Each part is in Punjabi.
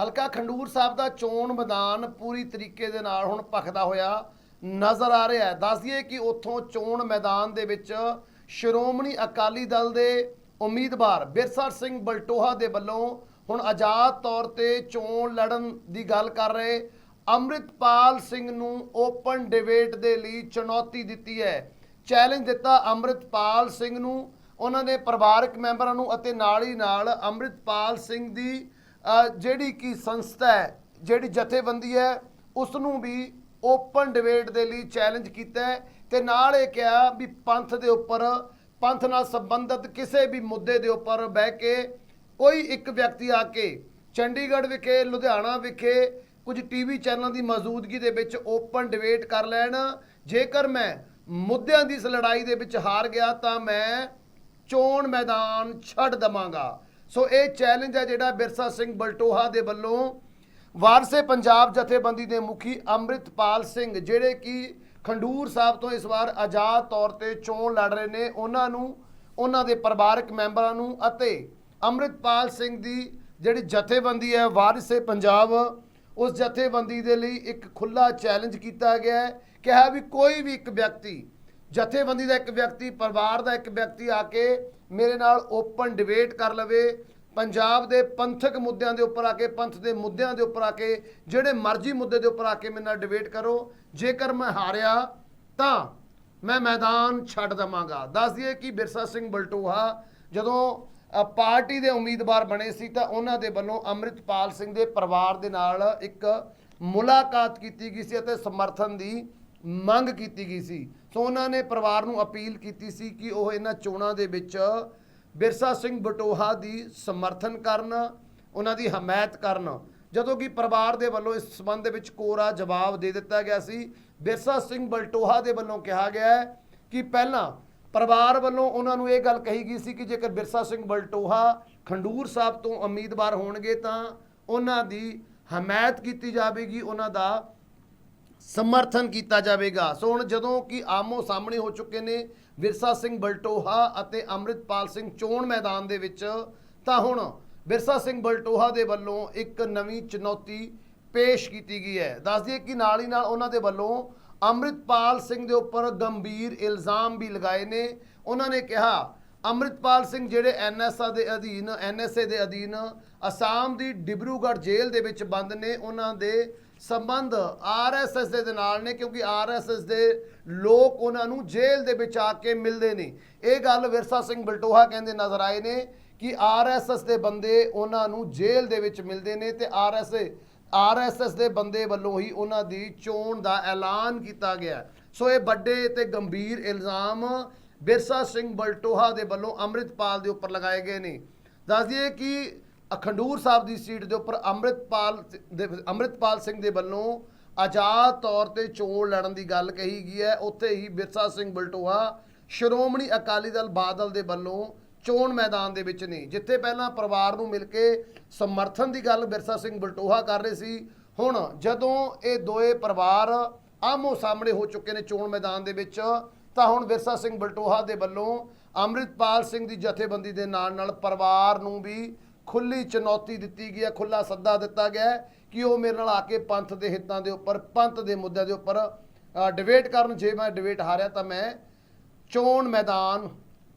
ਹਲਕਾ ਖੰਡੂਰ ਸਾਹਿਬ ਦਾ ਚੋਣ ਮੈਦਾਨ ਪੂਰੀ ਤਰੀਕੇ ਦੇ ਨਾਲ ਹੁਣ ਭਖਦਾ ਹੋਇਆ ਨਜ਼ਰ ਆ ਰਿਹਾ ਹੈ। ਦੱਸ ਕਿ ਉੱਥੋਂ ਚੋਣ ਮੈਦਾਨ ਦੇ ਵਿੱਚ ਸ਼੍ਰੋਮਣੀ ਅਕਾਲੀ ਦਲ ਦੇ ਉਮੀਦਵਾਰ ਬਿਰਸਾ ਸਿੰਘ ਬਲਟੋਹਾ ਦੇ ਵੱਲੋਂ ਹੁਣ ਆਜ਼ਾਦ ਤੌਰ ਤੇ ਚੋਣ ਲੜਨ ਦੀ ਗੱਲ ਕਰ ਰਹੇ ਅੰਮ੍ਰਿਤਪਾਲ ਸਿੰਘ ਨੂੰ ਓਪਨ ਡਿਬੇਟ ਦੇ ਲਈ ਚੁਣੌਤੀ ਦਿੱਤੀ ਹੈ। ਚੈਲੰਜ ਦਿੱਤਾ ਅੰਮ੍ਰਿਤਪਾਲ ਸਿੰਘ ਨੂੰ, ਉਹਨਾਂ ਦੇ ਪਰਿਵਾਰਕ ਮੈਂਬਰਾਂ ਨੂੰ ਅਤੇ ਨਾਲ ਹੀ ਨਾਲ ਅੰਮ੍ਰਿਤਪਾਲ ਸਿੰਘ ਦੀ ਜਿਹੜੀ ਕਿ ਸੰਸਥਾ ਹੈ, ਜਿਹੜੀ ਜਥੇਬੰਦੀ ਹੈ ਉਸ ਨੂੰ ਵੀ ਓਪਨ ਡਿਬੇਟ ਦੇ ਲਈ ਚੈਲੰਜ ਕੀਤਾ ਹੈ ਤੇ ਨਾਲ ਇਹ ਕਿਹਾ ਵੀ ਪੰਥ ਦੇ ਉੱਪਰ, ਪੰਥ ਨਾਲ ਸੰਬੰਧਿਤ ਕਿਸੇ ਵੀ ਮੁੱਦੇ ਦੇ ਉੱਪਰ ਬਹਿ ਕੇ ਕੋਈ ਇੱਕ ਵਿਅਕਤੀ ਆ ਕੇ ਚੰਡੀਗੜ੍ਹ ਵਿਖੇ, ਲੁਧਿਆਣਾ ਵਿਖੇ ਕੁਝ ਟੀਵੀ ਚੈਨਲਾਂ ਦੀ ਮੌਜੂਦਗੀ ਦੇ ਵਿੱਚ ਓਪਨ ਡਿਬੇਟ ਕਰ ਲੈਣ। ਜੇਕਰ ਮੈਂ ਮੁੱਦਿਆਂ ਦੀ ਇਸ ਲੜਾਈ ਦੇ ਵਿੱਚ ਹਾਰ ਗਿਆ ਤਾਂ ਮੈਂ ਚੋਣ ਮੈਦਾਨ ਛੱਡ ਦਵਾਂਗਾ। ਸੋ ਇਹ ਚੈਲੰਜ ਹੈ ਜਿਹੜਾ ਬਿਰਸਾ ਸਿੰਘ ਬਲਟੋਹਾ ਦੇ ਵੱਲੋਂ ਵਾਰਸੇ ਪੰਜਾਬ ਜਥੇਬੰਦੀ ਦੇ ਮੁਖੀ ਅੰਮ੍ਰਿਤਪਾਲ ਸਿੰਘ, ਜਿਹੜੇ ਕਿ ਖੰਡੂਰ ਸਾਹਿਬ ਤੋਂ ਇਸ ਵਾਰ ਆਜ਼ਾਦ ਤੌਰ ਤੇ ਚੋਣ ਲੜ ਰਹੇ ਨੇ, ਉਹਨਾਂ ਨੂੰ, ਉਹਨਾਂ ਦੇ ਪਰਿਵਾਰਕ ਮੈਂਬਰਾਂ ਨੂੰ ਅਤੇ ਅੰਮ੍ਰਿਤਪਾਲ ਸਿੰਘ ਦੀ ਜਿਹੜੀ ਜਥੇਬੰਦੀ ਹੈ, ਵਾਰਿਸੇ ਪੰਜਾਬ, ਉਸ ਜਥੇਬੰਦੀ ਦੇ ਲਈ ਇੱਕ ਖੁੱਲਾ ਚੈਲੰਜ ਕੀਤਾ ਗਿਆ ਹੈ। ਕਿਹਾ ਵੀ ਕੋਈ ਵੀ ਇੱਕ ਵਿਅਕਤੀ, ਜਥੇਬੰਦੀ ਦਾ ਇੱਕ ਵਿਅਕਤੀ, ਪਰਿਵਾਰ ਦਾ ਇੱਕ ਵਿਅਕਤੀ ਆ ਕੇ ਮੇਰੇ ਨਾਲ ਓਪਨ ਡਿਬੇਟ ਕਰ ਲਵੇ, ਪੰਜਾਬ ਦੇ ਪੰਥਕ ਮੁੱਦਿਆਂ ਦੇ ਉੱਪਰ ਆ ਕੇ, ਪੰਥ ਦੇ ਮੁੱਦਿਆਂ ਦੇ ਉੱਪਰ ਆ ਕੇ, ਜਿਹੜੇ ਮਰਜ਼ੀ ਮੁੱਦੇ ਦੇ ਉੱਪਰ ਆ ਕੇ ਮੇਰੇ ਨਾਲ ਡਿਬੇਟ ਕਰੋ। ਜੇਕਰ ਮੈਂ ਹਾਰਿਆ, ਤਾਂ ਮੈਂ ਮੈਦਾਨ ਛੱਡ ਦਵਾਂਗਾ। ਦੱਸ ਦਈਏ ਕਿ ਬਿਰਸਾ ਸਿੰਘ ਬਲਟੋਹਾ ਜਦੋਂ ਪਾਰਟੀ ਦੇ ਉਮੀਦਵਾਰ ਬਣੇ ਸੀ, ਤਾਂ ਉਹਨਾਂ ਦੇ ਵੱਲੋਂ ਅੰਮ੍ਰਿਤਪਾਲ ਸਿੰਘ ਦੇ ਪਰਿਵਾਰ ਦੇ ਨਾਲ ਇੱਕ ਮੁਲਾਕਾਤ ਕੀਤੀ ਗਈ ਸੀ ਅਤੇ ਸਮਰਥਨ ਦੀ ਮੰਗ ਕੀਤੀ ਗਈ ਸੀ। ਸੋ ਉਹਨਾਂ ਨੇ ਪਰਿਵਾਰ ਨੂੰ ਅਪੀਲ ਕੀਤੀ ਸੀ ਕਿ ਉਹ ਇਹਨਾਂ ਚੋਣਾਂ ਦੇ ਵਿੱਚ ਬਿਰਸਾ ਸਿੰਘ ਬਟੋਹਾ ਦੀ ਸਮਰਥਨ ਕਰਨ, ਉਹਨਾਂ ਦੀ ਹਮਾਇਤ ਕਰਨ। ਜਦੋਂ ਕਿ ਪਰਿਵਾਰ ਦੇ ਵੱਲੋਂ ਇਸ ਸਬੰਧ ਦੇ ਵਿੱਚ ਕੋਰਾ ਜਵਾਬ ਦੇ ਦਿੱਤਾ ਗਿਆ ਸੀ। ਬਿਰਸਾ ਸਿੰਘ ਬਲਟੋਹਾ ਦੇ ਵੱਲੋਂ ਕਿਹਾ ਗਿਆ ਹੈ ਕਿ ਪਹਿਲਾਂ ਪਰਿਵਾਰ ਵੱਲੋਂ ਉਹਨਾਂ ਨੂੰ ਇਹ ਗੱਲ ਕਹੀ ਗਈ ਸੀ ਕਿ ਜੇਕਰ ਬਿਰਸਾ ਸਿੰਘ ਬਲਟੋਹਾ ਖੰਡੂਰ ਸਾਹਿਬ ਤੋਂ ਉਮੀਦਵਾਰ ਹੋਣਗੇ ਤਾਂ ਉਹਨਾਂ ਦੀ ਹਮਾਇਤ ਕੀਤੀ ਜਾਵੇਗੀ, ਉਹਨਾਂ ਦਾ ਸਮਰਥਨ ਕੀਤਾ ਜਾਵੇਗਾ। ਸੋ ਹੁਣ ਜਦੋਂ ਕਿ ਆਮੋ ਸਾਹਮਣੇ ਹੋ ਚੁੱਕੇ ਨੇ ਵਿਰਸਾ ਸਿੰਘ ਬਲਟੋਹਾ ਅਤੇ ਅੰਮ੍ਰਿਤਪਾਲ ਸਿੰਘ ਚੋਣ ਮੈਦਾਨ ਦੇ ਵਿੱਚ, ਤਾਂ ਹੁਣ ਵਿਰਸਾ ਸਿੰਘ ਬਲਟੋਹਾ ਦੇ ਵੱਲੋਂ ਇੱਕ ਨਵੀਂ ਚੁਣੌਤੀ ਪੇਸ਼ ਕੀਤੀ ਗਈ ਹੈ। ਦੱਸ ਦਈਏ ਕਿ ਨਾਲ ਹੀ ਨਾਲ ਉਹਨਾਂ ਦੇ ਵੱਲੋਂ ਅੰਮ੍ਰਿਤਪਾਲ ਸਿੰਘ ਦੇ ਉੱਪਰ ਗੰਭੀਰ ਇਲਜ਼ਾਮ ਵੀ ਲਗਾਏ ਨੇ। ਉਹਨਾਂ ਨੇ ਕਿਹਾ, ਅੰਮ੍ਰਿਤਪਾਲ ਸਿੰਘ ਜਿਹੜੇ ਐਨਐਸਏ ਦੇ ਅਧੀਨ, ਐਨਐਸਏ ਦੇ ਅਧੀਨ ਅਸਾਮ ਦੀ ਡਿਬਰੂਗੜ੍ਹ ਜੇਲ੍ਹ ਦੇ ਵਿੱਚ ਬੰਦ ਨੇ, ਉਹਨਾਂ ਦੇ ਸੰਬੰਧ ਆਰਐਸਐਸ ਦੇ ਨਾਲ ਨੇ, ਕਿਉਂਕਿ ਆਰਐਸਐਸ ਦੇ ਲੋਕ ਉਹਨਾਂ ਨੂੰ ਜੇਲ੍ਹ ਦੇ ਵਿੱਚ ਆ ਕੇ ਮਿਲਦੇ ਨੇ। ਇਹ ਗੱਲ ਵਿਰਸਾ ਸਿੰਘ ਬਲਟੋਹਾ ਕਹਿੰਦੇ ਨਜ਼ਰ ਆਏ ਨੇ ਕਿ ਆਰਐਸਐਸ ਦੇ ਬੰਦੇ ਉਹਨਾਂ ਨੂੰ ਜੇਲ੍ਹ ਦੇ ਵਿੱਚ ਮਿਲਦੇ ਨੇ ਤੇ ਆਰਐਸਏ ਆਰਐਸਐਸ ਦੇ ਬੰਦੇ ਵੱਲੋਂ ਹੀ ਉਹਨਾਂ ਦੀ ਚੋਣ ਦਾ ਐਲਾਨ ਕੀਤਾ ਗਿਆ। ਸੋ ਇਹ ਵੱਡੇ ਤੇ ਗੰਭੀਰ ਇਲਜ਼ਾਮ ਬਿਰਸਾ ਸਿੰਘ ਬਲਟੋਹਾ ਦੇ ਵੱਲੋਂ ਅੰਮ੍ਰਿਤਪਾਲ ਦੇ ਉੱਪਰ ਲਗਾਏ ਗਏ ਨੇ। ਦੱਸ ਦਈਏ ਕਿ ਅਖੰਡੂਰ ਸਾਹਿਬ ਦੀ ਸੀਟ ਦੇ ਉੱਪਰ ਅੰਮ੍ਰਿਤਪਾਲ ਦੇ, ਅੰਮ੍ਰਿਤਪਾਲ ਸਿੰਘ ਦੇ ਵੱਲੋਂ ਆਜ਼ਾਦ ਤੌਰ ਤੇ ਚੋਣ ਲੜਨ ਦੀ ਗੱਲ ਕਹੀ ਗਈ ਹੈ। ਉੱਥੇ ਹੀ ਬਿਰਸਾ ਸਿੰਘ ਬਲਟੋਹਾ ਸ਼੍ਰੋਮਣੀ ਅਕਾਲੀ ਦਲ ਬਾਦਲ ਦੇ ਵੱਲੋਂ ਚੋਣ ਮੈਦਾਨ ਦੇ ਵਿੱਚ ਨੇ, ਜਿੱਥੇ ਪਹਿਲਾਂ ਪਰਿਵਾਰ ਨੂੰ ਮਿਲ ਕੇ ਸਮਰਥਨ ਦੀ ਗੱਲ ਬਿਰਸਾ ਸਿੰਘ ਬਲਟੋਹਾ ਕਰ ਰਹੇ ਸੀ। ਹੁਣ ਜਦੋਂ ਇਹ ਦੋਏ ਪਰਿਵਾਰ ਆਮੋ ਸਾਹਮਣੇ ਹੋ ਚੁੱਕੇ ਨੇ ਚੋਣ ਮੈਦਾਨ ਦੇ ਵਿੱਚ, ਤਾਂ ਹੁਣ ਵਿਰਸਾ ਸਿੰਘ ਬਲਟੋਹਾ ਦੇ ਵੱਲੋਂ ਅੰਮ੍ਰਿਤਪਾਲ ਸਿੰਘ ਦੀ ਜਥੇਬੰਦੀ ਦੇ ਨਾਲ ਨਾਲ ਪਰਿਵਾਰ ਨੂੰ ਵੀ ਖੁੱਲੀ ਚੁਣੌਤੀ ਦਿੱਤੀ ਗਈ ਹੈ ਖੁੱਲਾ ਸੱਦਾ ਦਿੱਤਾ ਗਿਆ ਕਿ ਉਹ ਮੇਰੇ ਨਾਲ ਆ ਕੇ ਪੰਥ ਦੇ ਹਿੱਤਾਂ ਦੇ ਉੱਪਰ, ਪੰਥ ਦੇ ਮੁੱਦਿਆਂ ਦੇ ਉੱਪਰ ਡਿਬੇਟ ਕਰਨ। ਜੇ ਮੈਂ ਡਿਬੇਟ ਹਾਰਿਆ ਤਾਂ ਮੈਂ ਚੋਣ ਮੈਦਾਨ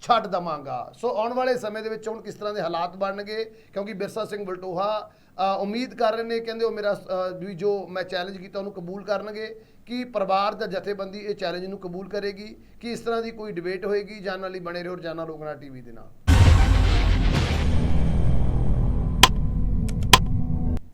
ਛੱਡ ਦਵਾਂਗਾ। ਸੋ ਆਉਣ ਵਾਲੇ ਸਮੇਂ ਦੇ ਵਿੱਚ ਹੁਣ ਕਿਸ ਤਰ੍ਹਾਂ ਦੇ ਹਾਲਾਤ ਬਣਨਗੇ? ਕਿਉਂਕਿ ਬਿਰਸਾ ਸਿੰਘ ਬਲਟੋਹਾ ਉਮੀਦ ਕਰ ਰਹੇ ਨੇ, ਕਹਿੰਦੇ ਉਹ ਮੇਰਾ ਵੀ ਜੋ ਮੈਂ ਚੈਲੰਜ ਕੀਤਾ ਉਹਨੂੰ ਕਬੂਲ ਕਰਨਗੇ। ਕਿ ਪਰਿਵਾਰ ਦਾ ਜਥੇਬੰਦੀ ਇਹ ਚੈਲੰਜ ਨੂੰ ਕਬੂਲ ਕਰੇਗੀ? ਕਿ ਇਸ ਤਰ੍ਹਾਂ ਦੀ ਕੋਈ ਡਿਬੇਟ ਹੋਏਗੀ? ਜਾਣਨ ਲਈ ਬਣੇ ਰਹੋ ਰੋਜ਼ਾਨਾ ਲੋਕਨਾ ਟੀਵੀ ਦੇ ਨਾਲ।